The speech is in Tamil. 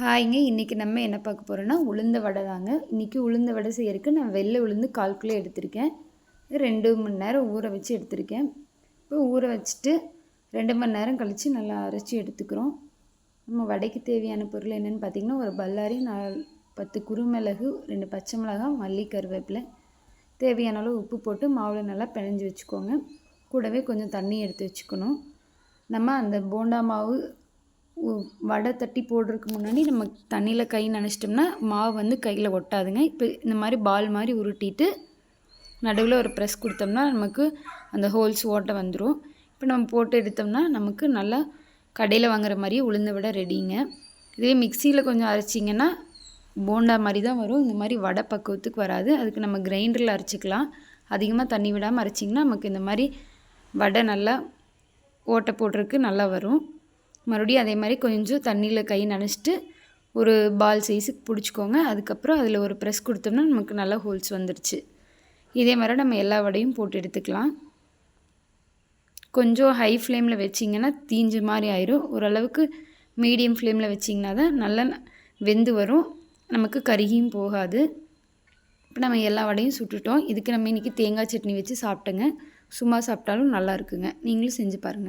ஹாய்ங்க இன்றைக்கி நம்ம என்ன பார்க்க போகிறோன்னா உளுந்த வடை தாங்க. இன்றைக்கி உளுந்த வடை செய்யறதுக்கு நான் வெள்ளை உளுந்து கால் கிலோ எடுத்திருக்கேன். ரெண்டு மணி நேரம் ஊற வச்சு எடுத்திருக்கேன். இப்போ ஊற வச்சுட்டு ரெண்டு மணி நேரம் கழித்து நல்லா அரைச்சி எடுத்துக்கிறோம். நம்ம வடைக்கு தேவையான பொருள் என்னென்னு பார்த்திங்கன்னா ஒரு பல்லாரி நாலு பத்து குருமிளகு ரெண்டு பச்சை மிளகாய் மல்லி கருவேப்பிலை. தேவையான அளவு உப்பு போட்டு மாவில் நல்லா பிணைஞ்சி வச்சுக்கோங்க. கூடவே கொஞ்சம் தண்ணி எடுத்து வச்சுக்கணும். நம்ம அந்த போண்டா மாவு வடை தட்டி போடுறதுக்கு முன்னாடி நம்ம தண்ணியில் கை நினச்சிட்டோம்னா மாவு வந்து கையில் ஒட்டாதுங்க. இப்போ இந்த மாதிரி பால் மாதிரி உருட்டிட்டு நடுவில் ஒரு ப்ரெஸ் கொடுத்தோம்னா நமக்கு அந்த ஹோல்ஸ் ஓட்டை வந்துடும் இப்போ நம்ம போட்டு எடுத்தோம்னா நமக்கு நல்லா கடையில் வாங்குற மாதிரியே உளுந்த விட ரெடிங்க இதே மிக்சியில் கொஞ்சம் அரைச்சிங்கன்னா போண்டா மாதிரி தான் வரும். இந்த மாதிரி வடை பக்குவத்துக்கு வராது. அதுக்கு நம்ம கிரைண்டரில் அரைச்சிக்கலாம். அதிகமாக தண்ணி விடாமல் அரைச்சிங்கன்னா நமக்கு இந்த மாதிரி வடை நல்லா ஓட்டை போடுறதுக்கு நல்லா வரும். மறுபடியும் அதே மாதிரி கொஞ்சம் தண்ணியில் கை நனைச்சிட்டு ஒரு பால் சைஸுக்கு பிடிச்சிக்கோங்க. அதுக்கப்புறம் அதில் ஒரு ப்ரெஸ் கொடுத்தோம்னா நமக்கு நல்லா ஹோல்ஸ் வந்துடுச்சு இதே மாதிரி நம்ம எல்லா வடையும் போட்டு எடுத்துக்கலாம். கொஞ்சம் ஹை ஃப்ளேமில் வச்சிங்கன்னா தீஞ்ச மாதிரி ஆயிரும். ஓரளவுக்கு மீடியம் ஃப்ளேமில் வச்சிங்கன்னா தான் நல்லா வெந்து வரும். நமக்கு கருகியும் போகாது. இப்போ நம்ம எல்லா வடையும் சுட்டுட்டோம். இதுக்கு நம்ம இன்றைக்கி தேங்காய் சட்னி வச்சு சாப்பிட்டோங்க. சும்மா சாப்பிட்டாலும் நல்லா இருக்குங்க. நீங்களும் செஞ்சு பாருங்கள்